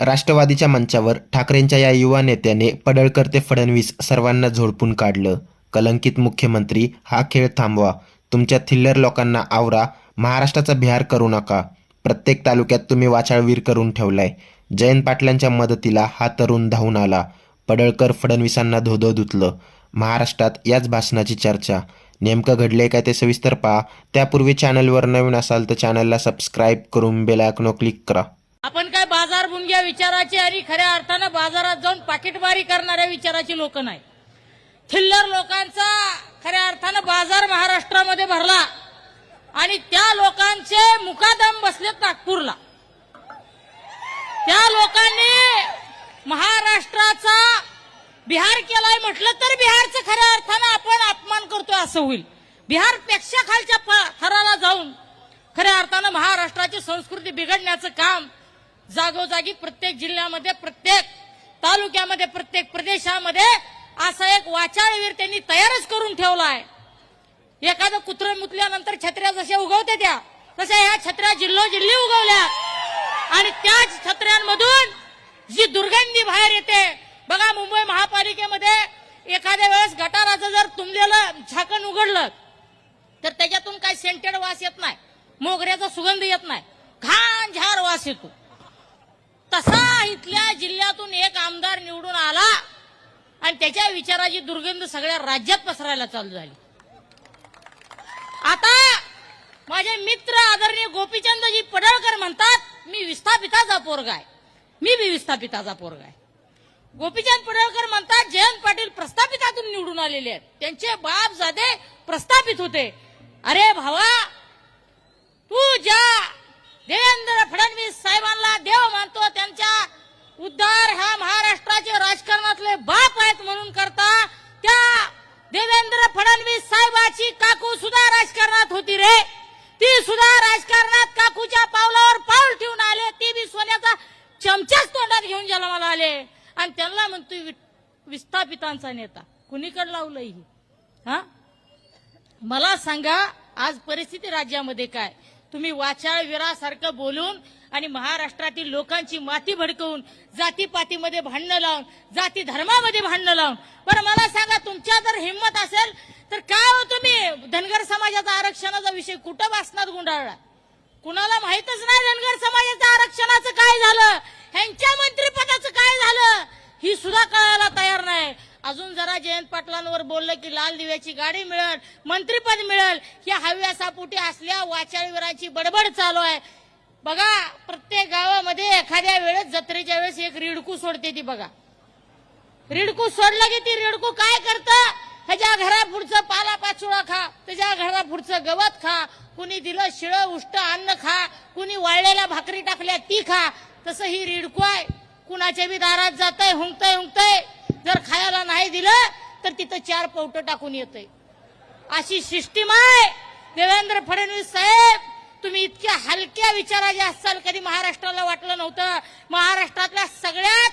राष्ट्रवादीच्या मंचावर ठाकरेंच्या या युवा नेत्याने पडळकर ते फडणवीस सर्वांना झोडपून काढलं. कलंकित मुख्यमंत्री हा खेळ थांबवा. तुमच्या थिल्लर लोकांना आवरा. महाराष्ट्राचा बिहार करू नका. प्रत्येक तालुक्यात तुम्ही वाचाळवीर करून ठेवलाय. जयंत पाटलांच्या मदतीला हा तरुण धावून आला. पडळकर फडणवीसांना धोधो धुतलं. महाराष्ट्रात याच भाषणाची चर्चा. नेमकं घडलंय काय ते सविस्तर पहा. त्यापूर्वी चॅनलवर नवीन असाल तर चॅनलला सबस्क्राईब करून बेल आयकॉन क्लिक करा. गुंग्या विचाराचे आणि खऱ्या अर्थानं बाजारात जाऊन पाकिटमारी करणाऱ्या विचाराची लोक नाही. थिल्लर लोकांचा खऱ्या अर्थानं बाजार महाराष्ट्रामध्ये भरला आणि त्या लोकांचे मुकादम बसलेत नागपूरला. त्या लोकांनी महाराष्ट्राचा बिहार केलाय म्हटलं तर बिहारचं खऱ्या अर्थानं आपण अपमान करतोय असं होईल. बिहारपेक्षा खालच्या थराला जाऊन खऱ्या अर्थानं महाराष्ट्राची संस्कृती बिघडण्याचं काम जागोजागी प्रत्येक जिल्ह्यामध्ये प्रत्येक तालुक्यामध्ये प्रत्येक प्रदेशामध्ये असा एक वाचाळवीर त्यांनी तयारच करून ठेवला आहे. एखादं कुत्रं मुतल्यानंतर छत्र्या जशा उगवते त्या तशा ह्या छत्र्या जिल्हो जिल्ही उगवल्या. आणि त्याच छत्र्यांमधून जी दुर्गंधी बाहेर येते बघा मुंबई महापालिकेमध्ये एखाद्या वेळेस गटाराचं जर तुंबलेलं झाकण उघडलं तर त्याच्यातून काही सेंटेड वास येत नाही मोगऱ्याचा सुगंध येत नाही. घाण झार वास येतो. तसा इथल्या जिल्ह्यातून एक आमदार निवडून आला आणि त्याच्या विचाराची दुर्गंध सगळ्या राज्यात पसरायला चालू झाली. आता माझे मित्र आदरणीय गोपीचंदजी पडळकर म्हणतात मी विस्थापिताचा पोरगा आहे. मी बी विस्थापिताचा पोरगा आहे. गोपीचंद पडळकर म्हणतात जयंत पाटील प्रस्थापितातून निवडून आलेले आहेत. त्यांचे बाप जादे प्रस्थापित होते. अरे भावा तू ज्या देवेंद्र फडणवीस साहेबांना देव मानतो त्यांच्या उद्धार ह्या महाराष्ट्राचे राजकारणातले बाप आहेत म्हणून करता त्या देवेंद्र फडणवीस साहेबाची काकू सुद्धा राजकारणात होती रे ती सुद्धा राजकारणात काकूच्या पावलावर पाऊल ठेवून आले ती बी सोन्याचा चमचाच तोंडात घेऊन जन्माला आले आणि त्यांना म्हणतोय विस्थापितांचा नेता. कुणीकडे लावलंय ही? हा? मला सांगा आज परिस्थिती राज्यामध्ये काय? तुम्ही वाचाळ विरासारखं बोलून आणि महाराष्ट्रातील लोकांची माती भडकवून जातीपातीमध्ये भांडणं लावून जाती धर्मामध्ये भांडणं लावून. बरं मला सांगा तुमच्या जर हिंमत असेल तर काय हो तुम्ही? धनगर समाजाचा आरक्षणाचा विषय कुठं वाचनात गुंडाळला? कुणाला माहितच नाही धनगर समाजाचं आरक्षणाचं काय झालं? ह्यांच्या ही सुद्धा कळायला तयार नाही. अजून जरा जयंत पाटलांवर बोललं की लाल दिव्याची गाडी मिळेल मंत्रीपद मिळेल. या हव्यासापोटी असल्या वाचाळवीराची बडबड चालू आहे. बघा प्रत्येक गावामध्ये एखाद्या वेळेस जत्रेच्या वेळेस एक रिडकू सोडते ती बघा. रिडकू सोडलं की ती रिडकू काय करतं? ह्याच्या घरापुढचं पाला पाचोळा खा त्याच्या घरापुढचं गवत खा कुणी दिलं शिळं उष्ट अन्न खा कुणी वाळलेल्या भाकरी टाकल्या ती खा. तसं ही रिडकू आहे. कुणाच्या बी दारात जातंय हुंकतय हुंकतय जर खायला नाही दिलं तर तिथं चार पवट टाकून येतंय. अशी सिस्टीम आहे. देवेंद्र फडणवीस साहेब तुम्ही इतक्या हलक्या विचाराचे असाल कधी महाराष्ट्राला वाटलं नव्हतं. महाराष्ट्रातल्या सगळ्यात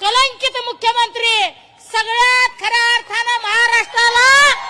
कलंकित मुख्यमंत्री सगळ्यात खऱ्या अर्थानं महाराष्ट्राला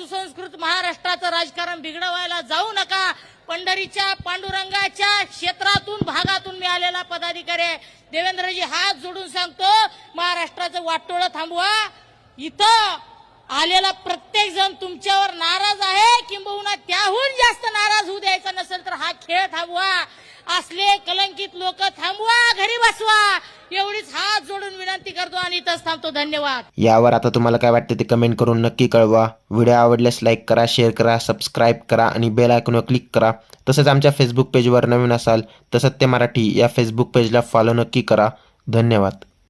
सुसंस्कृत महाराष्ट्राचं राजकारण बिघडवायला जाऊ नका. पंढरीच्या पांडुरंगाच्या क्षेत्रातून भागातून मिळालेला पदाधिकारी आहे. देवेंद्रजी हात जोडून सांगतो महाराष्ट्राचं वाटोळं थांबवा. इथं आलेला प्रत्येक जण तुमच्यावर नाराज आहे किंबहुना त्याहून जास्त नाराज होऊ द्यायचा नसेल तर हा खेळ थांबवा. असले कलंकित लोक थांबवा घरी बसवा. एवढीच हात जोडून विनंती करतो आणि इथंच थांबतो. धन्यवाद. यावर आता तुम्हाला काय वाटतं ते कमेंट करून नक्की कळवा. व्हिडिओ आवडल्यास लाईक करा शेअर करा सबस्क्राईब करा आणि बेल आयकॉनवर क्लिक करा. तसंच आमच्या फेसबुक पेजवर नवीन असाल तर सत्य मराठी या फेसबुक पेजला फॉलो नक्की करा. धन्यवाद.